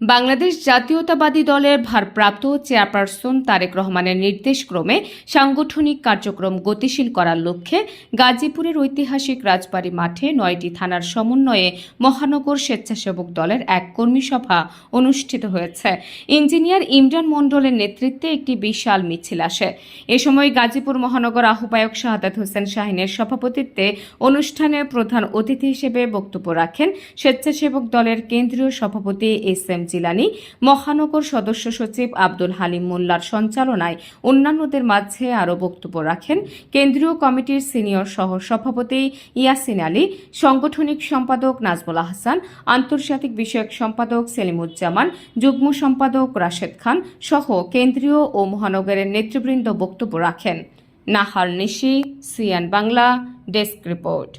বাংলাদেশ জাতীয়তাবাদী দলের ভারপ্রাপ্ত চেয়ারপারসন তারেক রহমানের নির্দেশক্রমে সাংগঠনিক কার্যক্রম গতিশীল করার লক্ষ্যে গাজীপুরের ঐতিহাসিক রাজবাড়ী মাঠে নয়টি থানার সমন্বয়ে মহানগর স্বেচ্ছাসেবক দলের এক কর্মী সভা অনুষ্ঠিত হয়েছে। ইঞ্জিনিয়ার ইমরান মণ্ডলের নেতৃত্বে একটি বিশাল মিছিল আসে। এ সময় গাজীপুর মহানগর আহ্বায়ক শাহাদাত হোসেন শাহিনের সভাপতিত্বে অনুষ্ঠানে প্রধান অতিথি হিসেবে বক্তব্য রাখেন স্বেচ্ছাসেবক দলের কেন্দ্রীয় সভাপতি এস এম জিলানি, মহানগর সদস্য সচিব আব্দুল হালিম মোল্লার সঞ্চালনায় অন্যান্যদের মাঝে আরও বক্তব্য রাখেন কেন্দ্রীয় কমিটির সিনিয়র সহ সভাপতি ইয়াসিন আলী, সাংগঠনিক সম্পাদক নাজমুল আহসান, আন্তর্জাতিক বিষয়ক সম্পাদক সেলিমুজ্জামান, যুগ্ম সম্পাদক রাশেদ খান সহ কেন্দ্রীয় ও মহানগরের নেতৃবৃন্দ বক্তব্য রাখেন। Nahar Nishi Siyan Bangla, desk report.